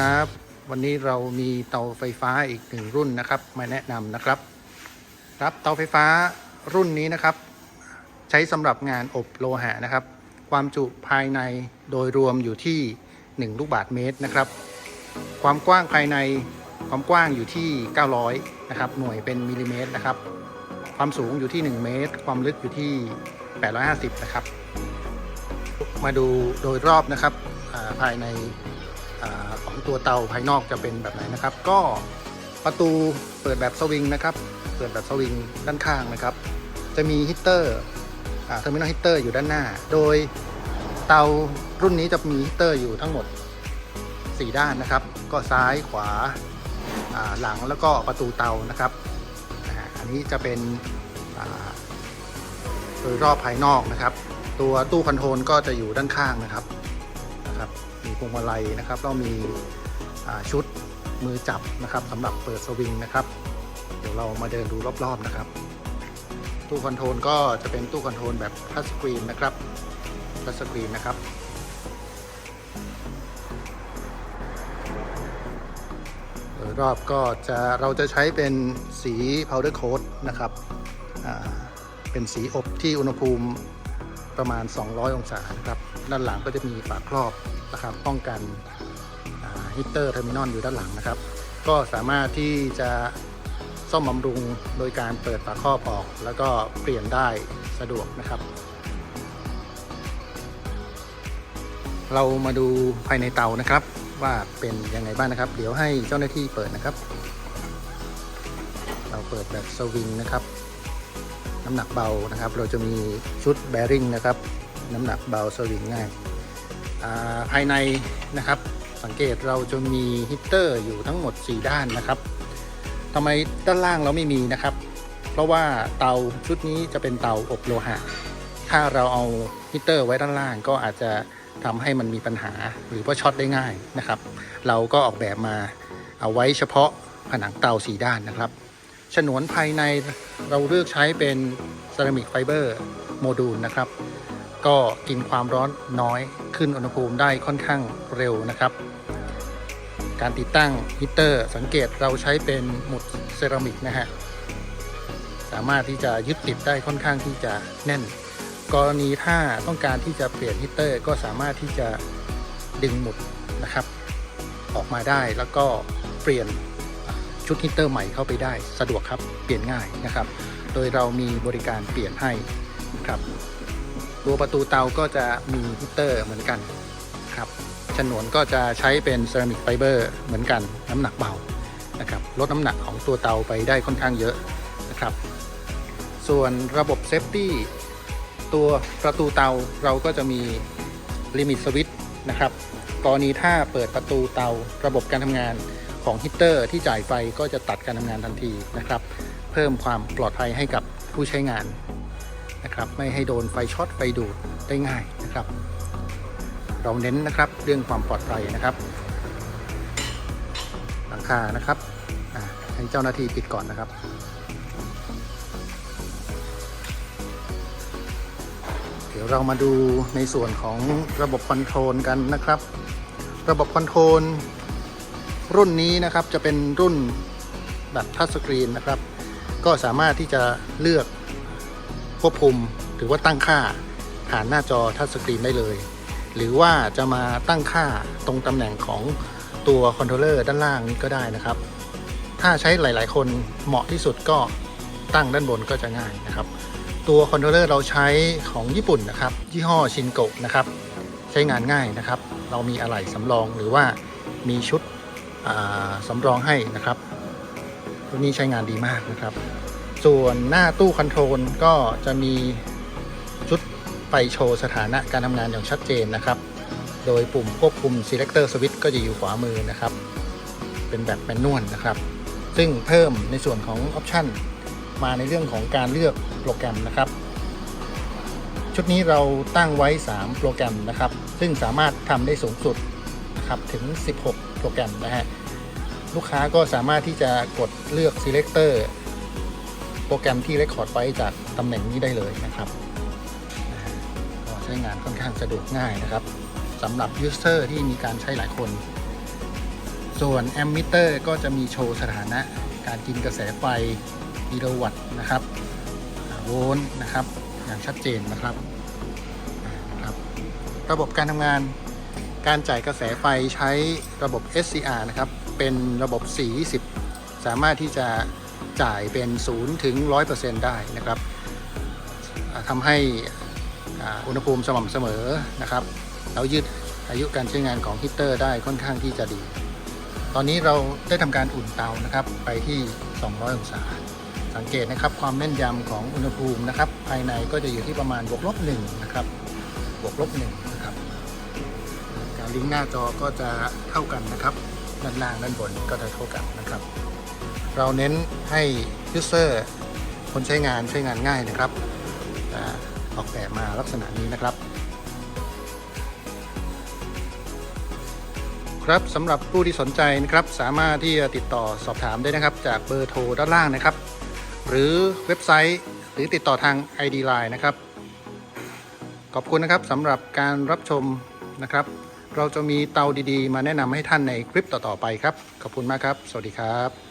ครับ วันนี้เรามีเตาไฟฟ้าอีกหนึ่งรุ่นนะครับ มาแนะนำนะครับ ครับเตาไฟฟ้ารุ่นนี้นะครับ ใช้สำหรับงานอบโลหะนะครับ ความจุภายในโดยรวมอยู่ที่ 1 ลูกบาศก์เมตรนะครับ ความกว้างภายในความกว้างอยู่ที่ 900 นะครับ หน่วยเป็นมิลลิเมตรนะครับ ความสูงอยู่ที่ 1 เมตร ความลึกอยู่ที่ 850 นะครับ มาดูโดยรอบนะครับภายใน ของตัวเตาภายนอกจะเป็นแบบไหนนะครับ ก็ประตูเปิดแบบสวิงนะครับ เปิดแบบสวิงด้านข้างนะครับ จะมีฮีตเตอร์เทอร์มินอลฮีตเตอร์อยู่ด้านหน้า โดยเตารุ่นนี้จะมีฮีตเตอร์อยู่ทั้งหมด 4 ด้านนะครับ ก็ซ้ายขวาหลังแล้วก็ประตูเตานะครับอันนี้จะเป็นโดยรอบภายนอกนะครับ ตัวตู้คอนโทรลก็จะอยู่ด้านข้างนะครับนะครับ พวงมาลัยนะครับแล้วมีชุดมือจับนะครับสำหรับเปิดสวิงนะครับ เดี๋ยวเรามาเดินดูรอบๆนะครับ ตู้คอนโทรลก็จะเป็นตู้คอนโทรลแบบทัชสกรีนนะครับทัชสกรีนนะครับโดยรอบก็จะเราจะใช้เป็นสี powder coat นะครับเป็นสีอบที่อุณหภูมิประมาณ 200 องศานะครับ ด้านหลังก็จะมีฝาครอบ นะครับป้องกันฮีเตอร์เทอร์มินอลอยู่ด้านหลังนะครับ ก็สามารถที่จะซ่อมบำรุงโดยการเปิดฝาครอบออก แล้วก็เปลี่ยนได้สะดวกนะครับ เรามาดูภายในเตานะครับ ว่าเป็นยังไงบ้างนะครับ เดี๋ยวให้เจ้าหน้าที่เปิดนะครับ เราเปิดแบบสวิงนะครับ น้ำหนักเบานะครับ เราจะมีชุดแบริ่งนะครับ น้ำหนักเบาสวิงง่าย ภายในนะครับ สังเกตเราจะมีฮีตเตอร์อยู่ทั้งหมด 4 ด้านนะครับทำไมด้านล่างเราไม่มีนะครับ เพราะว่าเตาชุดนี้จะเป็นเตาอบโลหะ ถ้าเราเอาฮีตเตอร์ไว้ด้านล่างก็อาจจะทำให้มันมีปัญหาหรือว่าช็อตได้ง่ายนะครับ เราก็ออกแบบมาเอาไว้เฉพาะผนังเตาสีด้านนะครับ ฉนวนภายในเราเลือกใช้เป็นเซรามิกไฟเบอร์โมดูลนะครับ ก็กินความร้อนน้อยขึ้นอุณหภูมิได้ค่อนข้างเร็วนะครับ การติดตั้งฮีตเตอร์สังเกตเราใช้เป็นหมุดเซรามิกนะฮะสามารถที่จะยึดติดได้ค่อนข้างที่จะแน่น กรณีถ้าต้องการที่จะเปลี่ยนฮีตเตอร์ก็สามารถที่จะดึงหมุดนะครับ ออกมาได้แล้วก็เปลี่ยนชุดฮีตเตอร์ใหม่เข้าไปได้ สะดวกครับเปลี่ยนง่ายนะครับ โดยเรามีบริการเปลี่ยนให้นะครับ ตัวประตูเตาก็จะมีฮีตเตอร์เหมือนกันครับฉนวนก็จะใช้เป็นเซรามิกไฟเบอร์เหมือนกันน้ำหนักเบานะครับลดน้ำหนักของตัวเตาไปได้ค่อนข้างเยอะนะครับ ส่วนระบบเซฟตี้ตัวประตูเตาเราก็จะมีลิมิตสวิตช์นะครับกรณีถ้าเปิดประตูเตาระบบการทำงานของฮีตเตอร์ที่จ่ายไฟก็จะตัดการทำงานทันทีนะครับ เพิ่มความปลอดภัยให้กับผู้ใช้งาน นะครับ ไม่ให้โดนไฟช็อตไฟดูดได้ง่ายนะครับ เราเน้นนะครับเรื่องความปลอดภัยนะครับ หลังคานะครับให้เจ้าหน้าที่ปิดก่อนนะครับเดี๋ยวเรามาดูในส่วนของระบบคอนโทรลกันนะครับ ระบบคอนโทรลรุ่นนี้นะครับจะเป็นรุ่นแบบทัชสกรีนนะครับ ก็สามารถที่จะเลือก ควบคุมหรือว่าตั้งค่าผ่านหน้าจอทัชสกรีนได้เลย หรือว่าจะมาตั้งค่าตรงตำแหน่งของตัวคอนโทรลเลอร์ด้านล่างนี้ก็ได้นะครับ ถ้าใช้หลาย ๆ คนเหมาะที่สุดก็ตั้งด้านบนก็จะง่ายนะครับ ตัวคอนโทรลเลอร์เราใช้ของญี่ปุ่นนะครับยี่ห้อชินโกะนะครับ ใช้งานง่ายนะครับ เรามีอะไหล่สำรองหรือว่ามีชุดอ่าสำรองให้นะครับ ตัวนี้ใช้งานดีมากนะครับ ส่วนหน้าตู้คอนโทรลก็จะมีชุดไฟโชว์สถานะการทำงานอย่างชัดเจนนะครับ โดยปุ่มควบคุม selector switch ก็จะอยู่ขวามือนะครับ เป็นแบบแมนนวลนะครับ ซึ่งเพิ่มในส่วนของออปชันมาในเรื่องของการเลือกโปรแกรมนะครับ ชุดนี้เราตั้งไว้ 3 โปรแกรมนะครับ ซึ่งสามารถทำได้สูงสุดนะครับถึง 16 โปรแกรมนะฮะลูกค้าก็สามารถที่จะกดเลือก selector โปรแกรมที่ record ไว้จากตำแหน่งนี้ได้เลยนะครับก็ใช้งานค่อนข้างสะดวกง่ายนะครับสำหรับ user ที่มีการใช้หลายคน ส่วนแอมมิเตอร์ก็จะมีโชว์สถานะ การกินกระแสไฟกิโลวัตต์นะครับโวลต์นะครับ อย่างชัดเจนนะครับนะครับ ระบบการทำงานการจ่ายกระแสไฟใช้ระบบ SCR นะครับ เป็นระบบ420สามารถที่จะ จ่ายเป็น 0 ถึง 100%ได้นะครับทำให้อุณหภูมิสม่ำเสมอนะครับแล้วยืดอายุการใช้งานของฮีเตอร์ได้ค่อนข้างที่จะดี ตอนนี้เราได้ทำการอุ่นเตานะครับ ไปที่ 200 องศา สังเกตนะครับความแม่นยำของอุณหภูมินะครับ ภายในก็จะอยู่ที่ประมาณบวกลบหนึ่งนะครับ บวกลบหนึ่งนะครับ การลิงก์หน้าจอก็จะเท่ากันนะครับ ด้านล่างด้านบนก็จะเท่ากันนะครับ เราเน้นให้ยูเซอร์คนใช้งานใช้งานง่ายนะครับอออกแบบมาลักษณะนี้นะครับ ครับสำหรับผู้ที่สนใจนะครับสามารถที่จะติดต่อสอบถามได้นะครับ จากเบอร์โทรด้านล่างนะครับ หรือเว็บไซต์หรือติดต่อทาง ID Line นะครับ ขอบคุณนะครับสำหรับการรับชมนะครับ เราจะมีเตาดีๆ มาแนะนำให้ท่านในคลิปต่อๆไปครับ ขอบคุณมากครับ สวัสดีครับ